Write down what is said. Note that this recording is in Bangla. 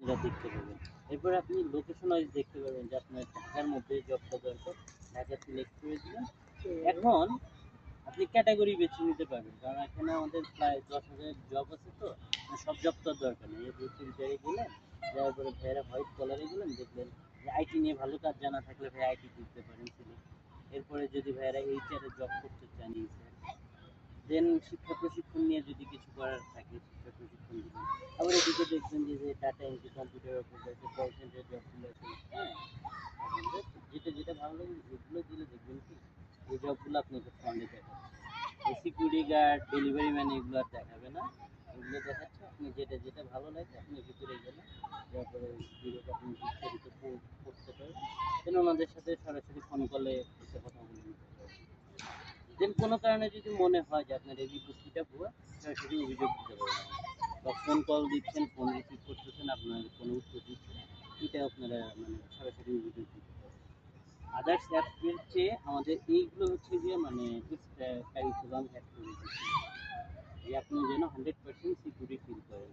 দেখতে পাবেন এরপর আপনি লোকেশন ওয়াইজ দেখতে পাবেন যে আপনার ঢাকার মধ্যে জবটা দরকার। ঢাকা সিলেক্ট করে দিলেন। এখন আপনি ক্যাটাগরি বেছে নিতে পারবেন। কারণ এখানে আমাদের প্রায় দশ হাজার জব আছে তো মানে সব জব তো দরকার নেই। এই ফিল্টারে গেলেন যাওয়ার পরে ভাইয়েরা হোয়াইট কালারে গেলেন, দেখলেন যে আইটি নিয়ে ভালো কাজ জানা থাকলে ভাই আইটি দিতে পারেন সিলেক্ট এরপরে যদি ভাইয়েরা এইচআরে জব করতে চান দেন শিক্ষা প্রশিক্ষণ নিয়ে যদি কিছু করার থাকে, শিক্ষা প্রশিক্ষণ দিবেন। আবার এদিকে দেখবেন যে data entry computer operator call centre জবগুলো আছে হ্যাঁ যেটা যেটা ভালো লাগে, এগুলো দিলে দেখবেন কি, এই জবগুলো আপনাকে ফন্ডে দেখাচ্ছে। এই সিকিউরিটি গার্ড ডেলিভারি ম্যান এগুলো আর দেখাবে না। এগুলো দেখাচ্ছে, আপনি যেটা যেটা ভালো লাগে, আপনি ভিতরে গেলে তারপরে ভিডিওটা আপনি বিস্তারিত পড়তে পারেন। ওনাদের সাথে সরাসরি ফোন এসে কথা বলে নিতে দেন কোনো কারণে যদি মনে হয় যে আপনার এই বিজ্ঞপ্তিটা ভুয়া, সরাসরি অভিযোগ দিতে পারবেন বা ফোন কল দিচ্ছেন ফোন রিসিভ করতেছেন, আপনার কোনো উত্তর দিচ্ছেন এটা আপনারা মানে সরাসরি অভিযোগ দিতে পারেন আদার্স অ্যাপের চেয়ে আমাদের এইগুলো হচ্ছে যে মানে এক্সট্রা করে দিচ্ছে যে আপনি যেন হান্ড্রেড পার্সেন্ট সিকিউরিটি ফিল করেন